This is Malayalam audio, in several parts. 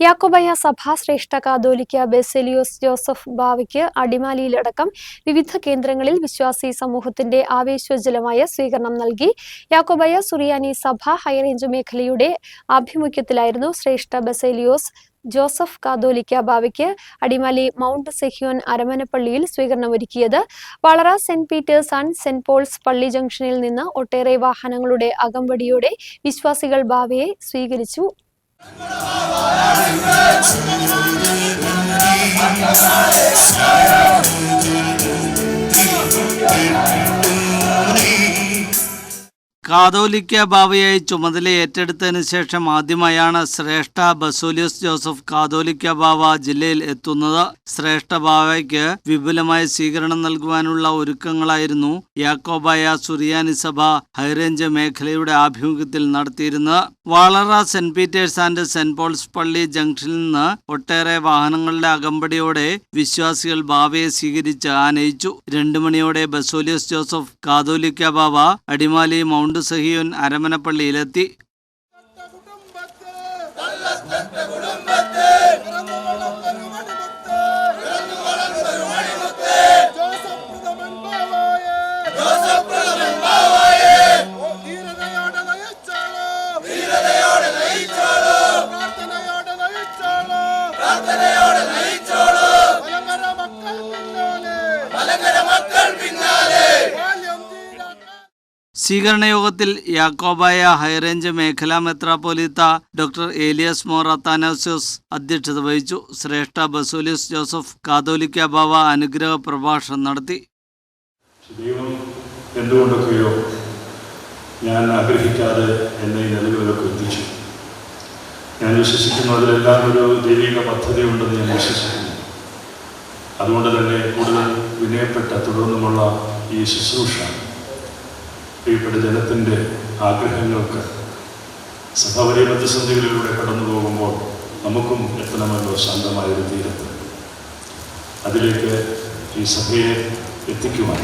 യാക്കോബയ സഭാ ശ്രേഷ്ഠ കാതോലിക്ക ബെസെലിയോസ് ജോസഫ് ബാവയ്ക്ക് അടിമാലിയിലടക്കം വിവിധ കേന്ദ്രങ്ങളിൽ വിശ്വാസി സമൂഹത്തിന്റെ ആവേശോജ്വലമായ സ്വീകരണം നൽകി. യാക്കോബയ സുറിയാനി സഭ ഹൈറേഞ്ച് മേഖലയുടെ ആഭിമുഖ്യത്തിലായിരുന്നു ശ്രേഷ്ഠ ബെസേലിയോസ് ജോസഫ് കാതോലിക്ക ബാവയ്ക്ക് അടിമാലി മൗണ്ട് സെഹ്യോൻ അരമനപ്പള്ളിയിൽ സ്വീകരണമൊരുക്കിയത്. Valara saint Peter's and saint Paul's പള്ളി ജംഗ്ഷനിൽ നിന്ന് ഒട്ടേറെ വാഹനങ്ങളുടെ അകമ്പടിയോടെ വിശ്വാസികൾ ബാവയെ സ്വീകരിച്ചു. Thank you. കാതോലിക്ക ബാവയായി ചുമതല ഏറ്റെടുത്തതിന് ശേഷം ആദ്യമായാണ് ശ്രേഷ്ഠ ബസോലിയസ് ജോസഫ് കാതോലിക്ക ബാവ ജില്ലയിൽ എത്തുന്നത്. ശ്രേഷ്ഠ ബാവയ്ക്ക് വിപുലമായ സ്വീകരണം നൽകുവാനുള്ള ഒരുക്കങ്ങളായിരുന്നു യാക്കോബായ സുറിയാനി സഭ ഹൈറേഞ്ച് മേഖലയുടെ ആഭിമുഖ്യത്തിൽ നടത്തിയിരുന്നത്. Valara saint Peter's and saint Paul's പള്ളി ജംഗ്ഷനിൽ നിന്ന് ഒട്ടേറെ വാഹനങ്ങളുടെ അകമ്പടിയോടെ വിശ്വാസികൾ ബാവയെ സ്വീകരിച്ച് ആനയിച്ചു. രണ്ടു മണിയോടെ Baselios Joseph Catholicos Bava Adimali mount Sehion അരമനപ്പള്ളിയിലെത്തി സ്വീകരണ യോഗത്തിൽ യാക്കോബായ ഹൈറേഞ്ച് മേഖലാ മെത്രാപോലീത്ത ഡോക്ടർ ഏലിയസ് മോർ അത്താനോസ്യോസ് അധ്യക്ഷത വഹിച്ചു. ശ്രേഷ്ഠ ബസോലിയസ് ജോസഫ് കാതോലിക്ക ബാവ അനുഗ്രഹ പ്രഭാഷണം നടത്തി. ദൈവം എന്തുകൊണ്ടൊക്കെയോ ഞാൻ ആഗ്രഹിക്കാതെ എന്നെ നിലവിലൊക്കെ എത്തിച്ചു. ഞാൻ വിശ്വസിക്കുന്നു. അതിലെല്ലാം ഒരു ദൈവിക പദ്ധതി ഉണ്ടെന്ന് ഞാൻ വിശ്വസിക്കുന്നു. അതുകൊണ്ട് തന്നെ കൂടുതൽ വിനയപ്പെട്ട തുടർന്നുമുള്ള ഈ ശുശ്രൂഷ പ്രിയപ്പെട്ട ജനത്തിന്റെ ആഗ്രഹങ്ങൾക്ക് സഭാപരിയ പ്രതിസന്ധികളിലൂടെ കടന്നു പോകുമ്പോൾ നമുക്കും എത്തണമല്ലോ ശാന്തമായൊരു തീരത്ത്. അതിലേക്ക് ഈ സഭയെ എത്തിക്കുവാൻ.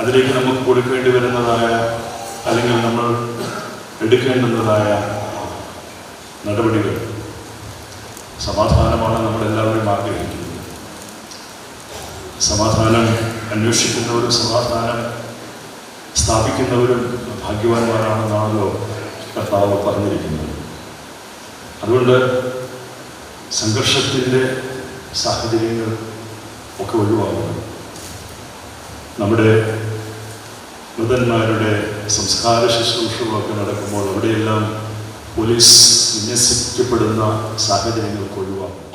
അതിലേക്ക് നമുക്ക് കൊടുക്കേണ്ടി വരുന്നതായ അല്ലെങ്കിൽ നമ്മൾ എടുക്കേണ്ടുന്നതായ നടപടികൾ സമാധാനമാണ് നമ്മളെല്ലാവരും ആഗ്രഹിക്കുന്നത് സമാധാനം അന്വേഷിക്കുന്നവരും സമാധാനം സ്ഥാപിക്കുന്നവരും ഭാഗ്യവാന്മാരാണെന്നാണല്ലോ കർത്താവ് പറഞ്ഞിരിക്കുന്നത്. അതുകൊണ്ട് സംഘർഷത്തിന്റെ സാഹചര്യങ്ങൾ ഒക്കെ ഒഴിവാകുന്നു. നമ്മുടെ മൃതന്മാരുടെ സംസ്കാര ശുശ്രൂഷകളൊക്കെ നടക്കുമ്പോൾ അവിടെയെല്ലാം പോലീസ് വിന്യസിക്കപ്പെടുന്ന സാഹചര്യങ്ങൾക്ക് ഒഴിവാക്കും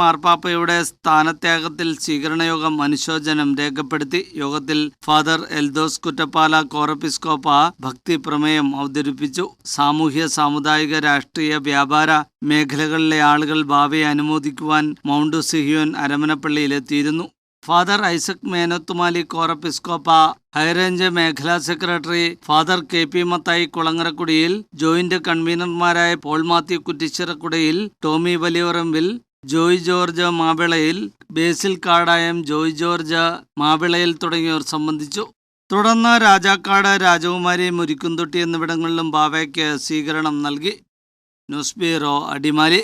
മാർപ്പാപ്പയുടെ സ്ഥാനത്യാഗത്തിൽ സ്വീകരണയോഗം അനുശോചനം രേഖപ്പെടുത്തി. യോഗത്തിൽ ഫാദർ എൽദോസ് കുറ്റപ്പാല കോറപ്പിസ്കോപ്പ ഭക്തി പ്രമേയം അവതരിപ്പിച്ചു. സാമൂഹ്യ സാമുദായിക രാഷ്ട്രീയ വ്യാപാര മേഖലകളിലെ ആളുകൾ ഭാവിയെ അനുമോദിക്കുവാൻ മൗണ്ട് സിഹിയോൻ അരമനപ്പള്ളിയിലെത്തിയിരുന്നു. ഫാദർ ഐസക് മേനത്തുമാലി കോറപ്പിസ്കോപ്പ ഹൈറേഞ്ച് മേഖലാ secretary father K P Mathai കുളങ്ങരക്കുടിയിൽ joint കൺവീനർമാരായ പോൾ മാത്യു കുറ്റിച്ചിറക്കുടയിൽ ടോമി വലിയറമ്പിൽ ജോയ് ജോർജ് മാവിളയിൽ ബേസിൽ കാടായം ജോയ് ജോർജ് മാവിളയിൽ തുടങ്ങിയവർ സംബന്ധിച്ചു. തുടർന്ന് രാജാക്കാട് രാജകുമാരി മുരിക്കുംതൊട്ടി എന്നിവിടങ്ങളിലും ബാവയ്ക്ക് സ്വീകരണം നൽകി. News bureau Adimali.